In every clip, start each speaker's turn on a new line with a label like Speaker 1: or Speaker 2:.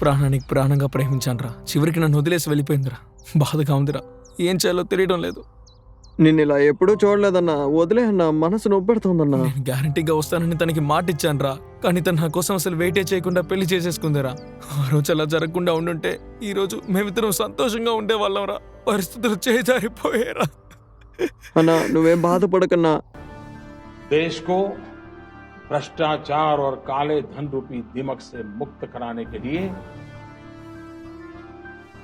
Speaker 1: ప్రాణానికి ప్రాణంగా ప్రేమించానురా. చివరికి నన్ను వదిలేసి వెళ్ళిపోయిందిరా. బాధగా ఉందిరా. ఏం చేయాలో తెలియడం లేదు.
Speaker 2: నిన్ను ఇలా ఎప్పుడూ చూడలేదన్నా వదిలే అన్న మనసు నొప్పెడుతుందన్నా.
Speaker 1: నేను గ్యారంటీగా వస్తానని తనకి మాట ఇచ్చానురా కానీ తను నా కోసం అసలు వెయిటే చేయకుండా పెళ్ళి చేసేసుకుందిరా. ఆ రోజు అలా జరగకుండా ఉండుంటే ఈ రోజు మేమిద్దరం సంతోషంగా ఉండేవాళ్ళంరా. పరిస్థితులు చేజారిపోయేరా
Speaker 2: అన్నా నువ్వేం బాధపడకన్నా.
Speaker 3: దేశ్ भ्रष्टाचार और काले धन रूपी दिमक से मुक्त कराने के लिए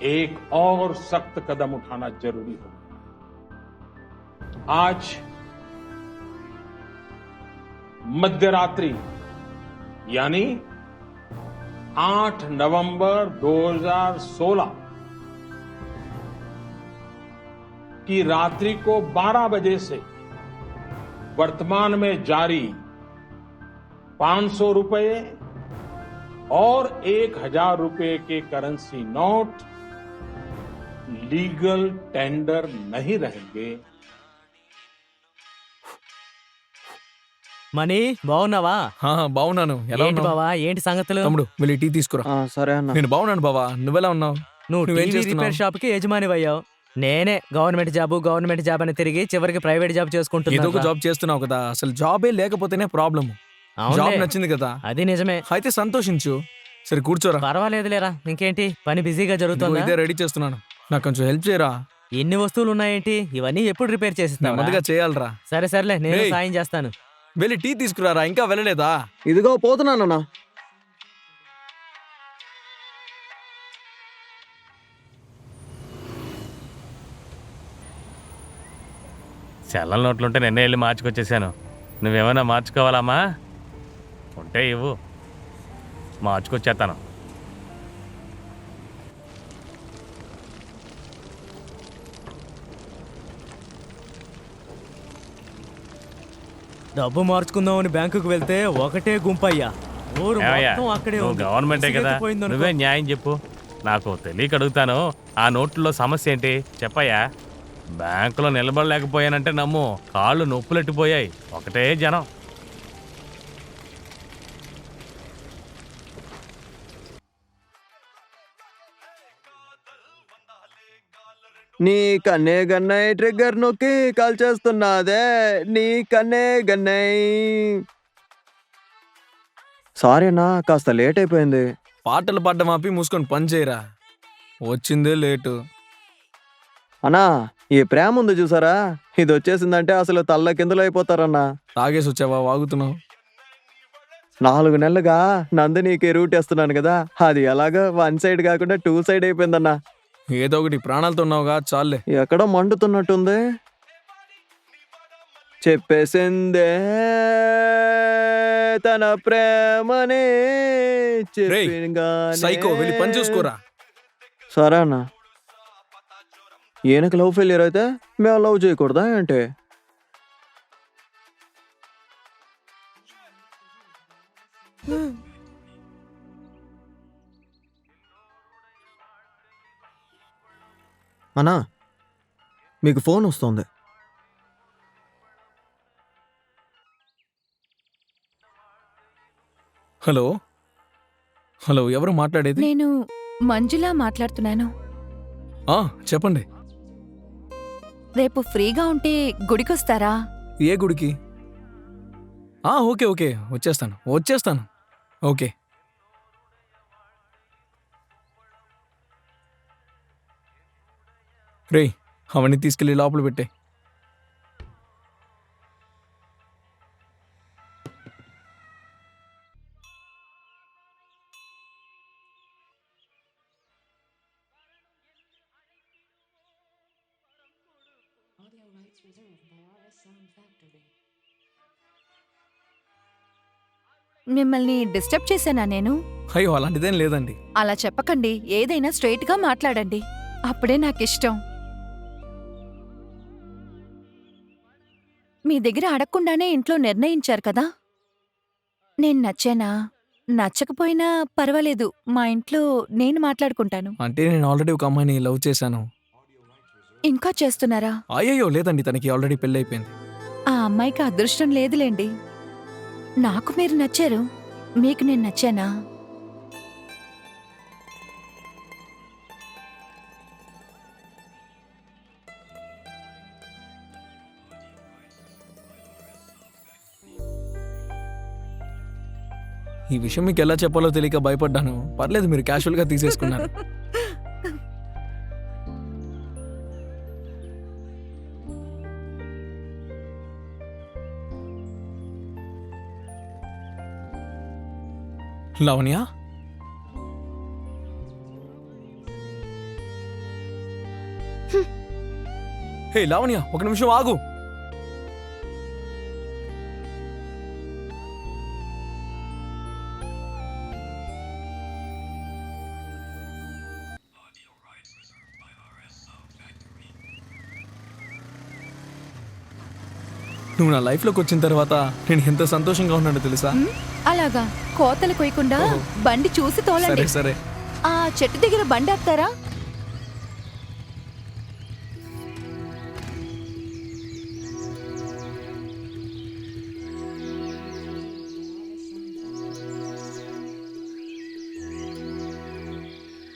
Speaker 3: एक और सख्त कदम उठाना ज़रूरी होगा आज मध्यरात्रि, यानी 8 नवंबर 2016 की रात्रि को 12 बजे से वर्तमान में जारी 500 रुपए और एक हजार रुपए के करेंसी नोट लीगल टेंडर नहीं रहेंगे
Speaker 4: మనీ బాగున్నావా
Speaker 1: హా, బాగున్నాను ఎలా
Speaker 4: ఏంటి
Speaker 1: ఉన్నావు
Speaker 4: బావా ఏంటి సంగతులు
Speaker 1: తమ్ముడు వెళ్ళి టీ తీసుకురా
Speaker 2: ఆ, సరే అన్నా
Speaker 1: నేను బాగున్నాను బావా నువ్వెలా ఉన్నావు
Speaker 4: నువ్వు
Speaker 1: నువ్వేం
Speaker 4: టీవీ
Speaker 1: చేస్తున్నావు?
Speaker 4: రిపేర్ షాప్ కి యజమాని అయ్యావు నేనే గవర్నమెంట్ జాబ్ గవర్నమెంట్ జాబ్ అని తిరిగి చివరికి ప్రైవేట్ జాబ్
Speaker 1: ఏదో ఒక
Speaker 4: చేసుకుంటున్నా
Speaker 1: జాబ్ చేస్తున్నావు కదా అసలు జాబే లేకపోతేనే ప్రాబ్లం జాబ్ నచ్చింది కదా.
Speaker 4: అది నిజమే.
Speaker 1: అయితే సంతోషించు. సరే కూర్చోరా.
Speaker 4: పర్వాలేదు లేరా ఇంకేంటి? పని బిజీగా
Speaker 1: ఇదిగో
Speaker 4: జరుగుతుందా
Speaker 1: ఇదే రెడీ చేస్తున్నాను. నాకు కొంచెం హెల్ప్ చేయరా?
Speaker 4: ఎన్ని వస్తువులు ఉన్నాయేంటి ఇవన్నీ ఎప్పుడు రిపేర్ చేసిస్తావా?
Speaker 1: నెమ్మదిగా చేయాలరా.
Speaker 4: సరే సరేలే నేను. సాయం చేస్తాను.
Speaker 1: వెళ్ళి టీ తీసుకురారా ఇంకా వెళ్ళలేదా?
Speaker 2: ఇదిగో పోతున్నానన్నా
Speaker 5: సెల్లల నోట్లుంటే నిన్నే వెళ్ళి మార్చుకొచ్చేసాను. నువ్వేమైనా మార్చుకోవాలమ్మా? ఉంటే ఇవ్వు. మార్చుకొచ్చేస్తాను
Speaker 4: డబ్బు మార్చుకుందామని బ్యాంకుకు వెళ్తే ఒకటే గుంపయ్యా. ఊరు మొత్తం అక్కడే
Speaker 5: నువ్వు. గవర్నమెంటే కదా. నువ్వే న్యాయం చెప్పు. నాకు తెలియక అడుగుతాను ఆ నోట్లో సమస్య ఏంటి? చెప్పయ్యా. బ్యాంకులో నిలబడలేకపోయానంటే నమ్ము. కాళ్ళు నొప్పులెట్టిపోయాయి. ఒకటే జనం.
Speaker 2: నీ కన్నే గన్నై ట్రిగ్గర్ నొక్కి కాల్ చేస్తున్నాదే నీ కన్నే గన్నై. సారీ అన్నా కాస్త లేట్ అయిపోయింది.
Speaker 1: పాటలు పాడడం ఆపి మూసుకొని పని చేయరా? వచ్చిందే లేటు.
Speaker 2: అన్నా ఈ ప్రేమ ఉంది చూసారా? ఇది వచ్చేసిందంటే అసలు తల్ల కిందలు అయిపోతారన్నా.
Speaker 1: తాగేసి వచ్చావా? వాగుతున్నావు.
Speaker 2: నాలుగు నెలలుగా నందినికి రూట్ వేస్తున్నాను కదా అది ఎలాగో వన్ సైడ్ కాకుండా టూ సైడ్ అయిపోయిందన్నా.
Speaker 1: ఏదో ఒకటి ప్రాణాలతో ఉన్నావుగా చాలే
Speaker 2: ఎక్కడో మండుతున్నట్టుంది. చెప్పేసిందే తన ప్రేమనే
Speaker 1: రేయ్. సైకో వెళ్ళి పని చూసుకోరా.
Speaker 2: సరే అన్న ఈయనకి లవ్ ఫెయిలియర్ అయితే మేము లవ్ చేయకూడదా అంటే అన్నా మీకు ఫోన్ వస్తుంది.
Speaker 1: హలో? హలో ఎవరు మాట్లాడేది?
Speaker 6: నేను మంజులా మాట్లాడుతున్నాను.
Speaker 1: ఆ, చెప్పండి.
Speaker 6: రేపు ఫ్రీగా ఉంటే గుడికొస్తారా?
Speaker 1: ఏ గుడికి? ఆ, ఓకే ఓకే వచ్చేస్తాను వచ్చేస్తాను. ఓకే. రేయ్ అవన్నీ తీసుకెళ్ళి లోపల పెట్టే.
Speaker 6: మిమ్మల్ని డిస్టర్బ్ చేశానా నేను?
Speaker 1: అయ్యో అలాంటిదేం లేదండి.
Speaker 6: అలా చెప్పకండి ఏదైనా స్ట్రైట్గా మాట్లాడండి. అప్పుడే నాకిష్టం. మీ దగ్గర అడగకుండానే ఇంట్లో నిర్ణయించారు కదా. నేను నచ్చానా? నచ్చకపోయినా పర్వాలేదు. మా ఇంట్లో నేను మాట్లాడుకుంటాను.
Speaker 1: అంటే నేను ఆల్రెడీ ఒక అమ్మాయిని లవ్ చేశాను.
Speaker 6: ఇంకా చేస్తున్నారా?
Speaker 1: అయ్యయ్యో లేదండి. తనకి ఆల్రెడీ పెళ్ళి అయిపోయింది.
Speaker 6: ఆ అమ్మాయికి అదృష్టం లేదులేండి. నాకు మీరు నచ్చారు. మీకు నేను నచ్చానా?
Speaker 1: ఈ విషయం మీకు ఎలా చెప్పాలో తెలియక భయపడ్డాను. పర్లేదు మీరు క్యాషువల్గా తీసేసుకున్నారు. లావణ్య? హే లావణ్య ఒక నిమిషం ఆగు. నువ్వు నా లైఫ్లోకి వచ్చిన తర్వాత నేను ఎంత సంతోషంగా ఉన్నానో తెలుసా?
Speaker 6: అలాగా? కోతలు కొయ్యకుండా. బండి చూసి తోలండి.
Speaker 1: సరే సరే.
Speaker 6: ఆ చెట్టు దగ్గర బండి ఆపుతారా?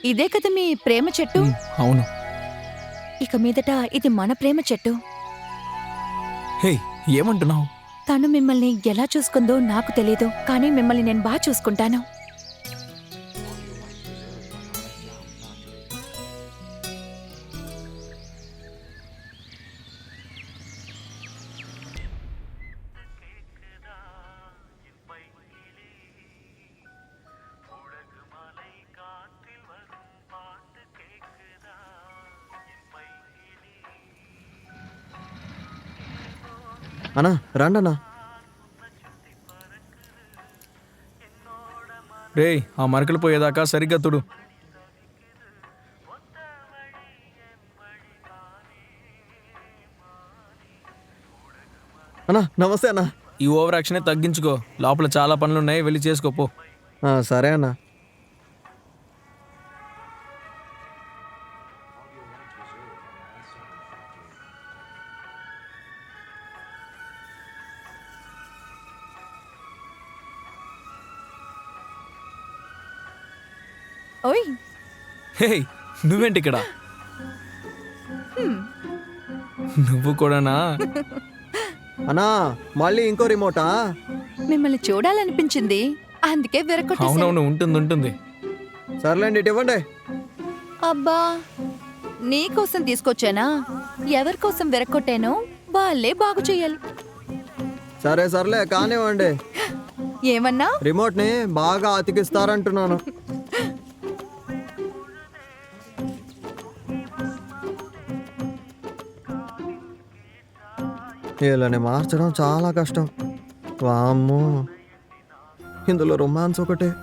Speaker 6: ఇదే కదా మీ ప్రేమ చెట్టు?
Speaker 1: ఉమ్, అవును.
Speaker 6: ఇక మీదట ఇది మన ప్రేమ చెట్టు.
Speaker 1: హే ఏమంటున్నావు?
Speaker 6: తను మిమ్మల్ని ఎలా చూసుకుందో నాకు తెలీదు కానీ మిమ్మల్ని నేను బాగా చూసుకుంటాను.
Speaker 2: అన్నా రండన్నా.
Speaker 1: రేయ్ ఆ మరకలు పోయేదాకా సరిగ్గా తుడు.
Speaker 2: అన్నా నమస్తే అన్నా.
Speaker 1: ఈ ఓవర్ యాక్షనే తగ్గించుకో. లోపల చాలా పనులు ఉన్నాయి వెళ్ళి చేసుకోపో
Speaker 2: ఆ, సరే అన్నా.
Speaker 6: ఓయ్.
Speaker 1: హే నువ్వేంటి ఇక్కడ? నువ్వు కూడానా?
Speaker 2: అన్నా మళ్ళీ ఇంకో రిమోటా?
Speaker 6: మిమ్మల్ని చూడాలనిపించింది. అందుకే విరకొట్టేశాను
Speaker 1: అవునవును ఉంటుంది ఉంటుంది.
Speaker 2: సర్లేండి ఇటు ఇవ్వండి.
Speaker 6: అబ్బా నీకోసం తీసుకొచ్చానా? ఎవరి కోసం విరక్కొట్టానో వాళ్ళే బాగు చెయ్యాలి
Speaker 2: సరే సర్లే కానివ్వండి.
Speaker 6: ఏమన్నా?
Speaker 2: రిమోట్ని బాగా అతికిస్తారంటున్నాను. వీళ్ళని మార్చడం చాలా కష్టం. వామ్మో. ఇందులో రొమాన్స్ ఒకటే.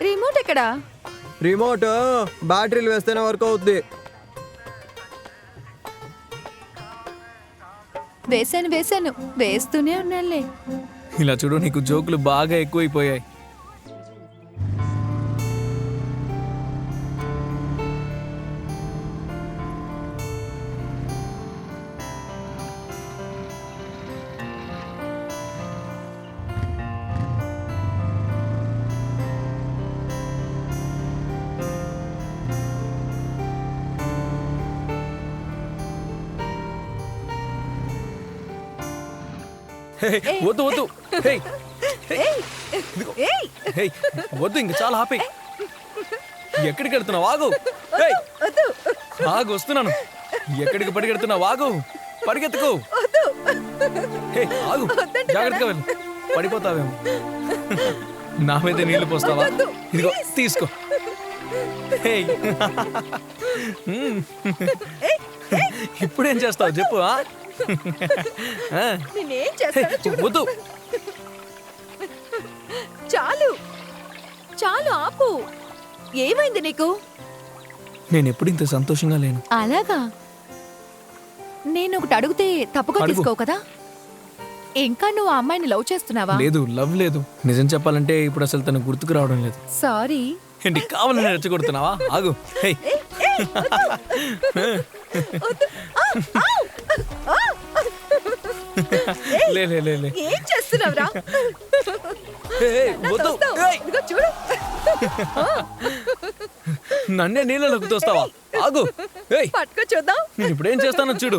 Speaker 6: రిమోట్ ఎక్కడా?
Speaker 2: రిమోట్ బ్యాటరీలు వేస్తేనే వర్క్ అవుద్ది.
Speaker 6: వేశాను వేశాను. వేస్తూనే ఉన్నానులే.
Speaker 1: ఇలా చూడు నీకు జోకులు బాగా ఎక్కువైపోయాయి. వద్దు వద్దు. వద్దు ఇంక చాలా ఆపే ఎక్కడికి వెళ్తున్నావు? ఆగు. హే, ఆగు వస్తున్నాను. ఎక్కడికి పరిగెడుతున్నావు ఆగు. పరిగెత్తుకో. ఆగు. జాగ్రత్తగా వెళ్ళు. పడిపోతావేమో. నా మీద నీళ్ళు పోస్తావా? ఇదిగో తీసుకో. ఇప్పుడేం చేస్తావు? చెప్పు
Speaker 6: నేనేం
Speaker 1: వద్దు.
Speaker 6: చాలు. చాలు ఆపు. ఏమైంది నీకు?
Speaker 1: నేను ఎప్పుడు ఇంత సంతోషంగా లేను.
Speaker 6: అలాగా. నేను ఒకటి అడిగితే తప్పుగా
Speaker 1: అడుగు.
Speaker 6: తీసుకోవు కదా? ఇంకా నువ్వు ఆ అమ్మాయిని లవ్ చేస్తున్నావా?
Speaker 1: లేదు లవ్ లేదు. నిజం చెప్పాలంటే ఇప్పుడు అసలు తను గుర్తుకు రావడం లేదు.
Speaker 6: సారీ.
Speaker 1: ఏంటి కావాలని రెచ్చగొడుతున్నావా? ఆగు. హే. లే లే లే లే.
Speaker 6: ఏం చేస్తున్నావురా?
Speaker 1: ఏయ్, వద్దు. ఏయ్,
Speaker 6: ఇదిగో చూడు.
Speaker 1: నన్నే నీళ్ళలోకి తోస్తావా? ఆగు. ఏయ్.
Speaker 6: పట్టుకో చూద్దాం.
Speaker 1: నేను ఇప్పుడు ఏం చేస్తానో చూడు.